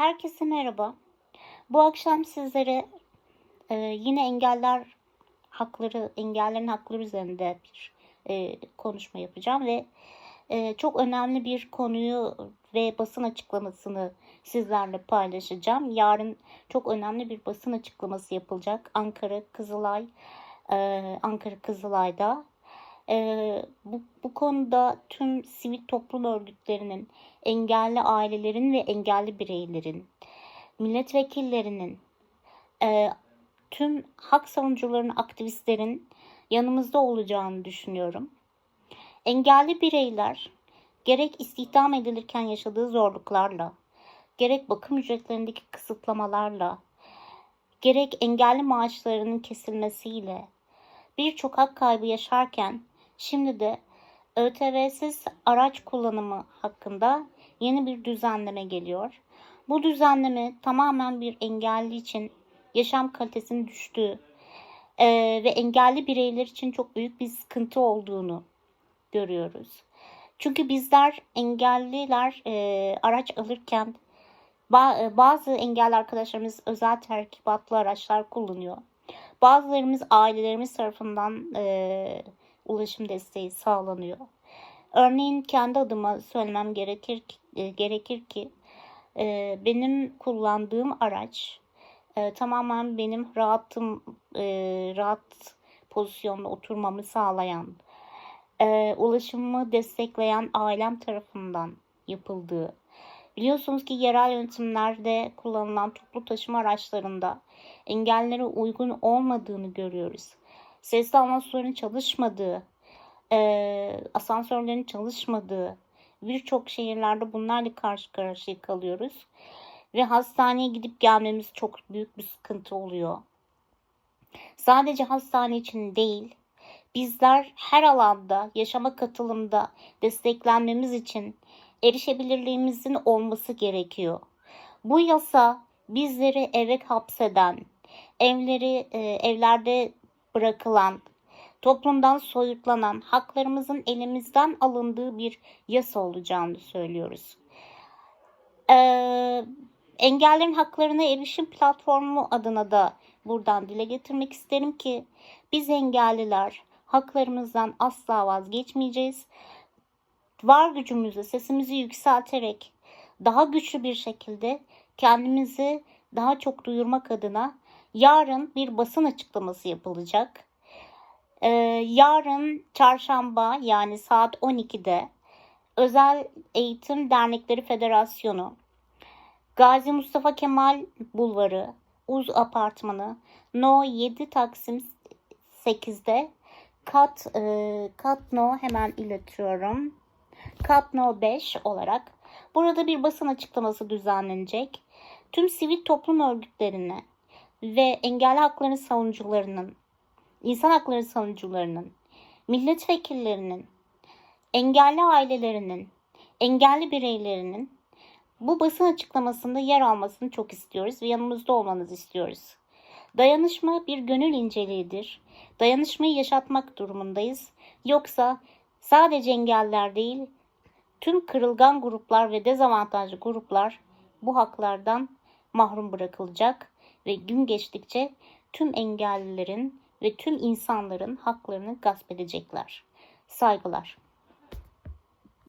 Herkese merhaba. Bu akşam sizlere e, yine engeller hakları, engellerin hakları üzerinde bir e, konuşma yapacağım ve e, çok önemli bir konuyu ve basın açıklamasını sizlerle paylaşacağım. Yarın çok önemli bir basın açıklaması yapılacak Ankara Kızılay, e, Ankara Kızılay'da. Ee, bu, bu konuda tüm sivil toplum örgütlerinin, engelli ailelerin ve engelli bireylerin, milletvekillerinin, e, tüm hak savunucuların, aktivistlerin yanımızda olacağını düşünüyorum. Engelli bireyler gerek istihdam edilirken yaşadığı zorluklarla, gerek bakım ücretlerindeki kısıtlamalarla, gerek engelli maaşlarının kesilmesiyle birçok hak kaybı yaşarken Şimdi de ÖTV'siz araç kullanımı hakkında yeni bir düzenleme geliyor. Bu düzenleme tamamen bir engelli için yaşam kalitesinin düştüğü e, ve engelli bireyler için çok büyük bir sıkıntı olduğunu görüyoruz. Çünkü bizler engelliler e, araç alırken ba- bazı engelli arkadaşlarımız özel terkibatlı araçlar kullanıyor. Bazılarımız ailelerimiz tarafından e, ulaşım desteği sağlanıyor. Örneğin kendi adıma söylemem gerekir ki, e, gerekir ki e, benim kullandığım araç e, tamamen benim rahatım e, rahat pozisyonda oturmamı sağlayan, e, ulaşımımı destekleyen ailem tarafından yapıldığı. Biliyorsunuz ki yerel yönetimlerde kullanılan toplu taşıma araçlarında engellere uygun olmadığını görüyoruz sesli asansörün çalışmadığı, e, asansörlerin çalışmadığı birçok şehirlerde bunlarla karşı karşıya kalıyoruz. Ve hastaneye gidip gelmemiz çok büyük bir sıkıntı oluyor. Sadece hastane için değil, bizler her alanda yaşama katılımda desteklenmemiz için erişebilirliğimizin olması gerekiyor. Bu yasa bizleri eve hapseden, evleri e, evlerde bırakılan, toplumdan soyutlanan, haklarımızın elimizden alındığı bir yasa olacağını söylüyoruz. Ee, engellerin haklarına erişim platformu adına da buradan dile getirmek isterim ki biz engelliler haklarımızdan asla vazgeçmeyeceğiz. Var gücümüzle sesimizi yükselterek daha güçlü bir şekilde kendimizi daha çok duyurmak adına Yarın bir basın açıklaması yapılacak. Ee, yarın çarşamba yani saat 12'de Özel Eğitim Dernekleri Federasyonu, Gazi Mustafa Kemal Bulvarı, Uz Apartmanı, No 7 Taksim 8'de kat, e, kat no hemen iletiyorum. Kat no 5 olarak burada bir basın açıklaması düzenlenecek. Tüm sivil toplum örgütlerine ve engelli hakları savunucularının, insan hakları savunucularının, milletvekillerinin, engelli ailelerinin, engelli bireylerinin bu basın açıklamasında yer almasını çok istiyoruz ve yanımızda olmanızı istiyoruz. Dayanışma bir gönül inceliğidir. Dayanışmayı yaşatmak durumundayız. Yoksa sadece engeller değil, tüm kırılgan gruplar ve dezavantajlı gruplar bu haklardan mahrum bırakılacak ve gün geçtikçe tüm engellilerin ve tüm insanların haklarını gasp edecekler. Saygılar.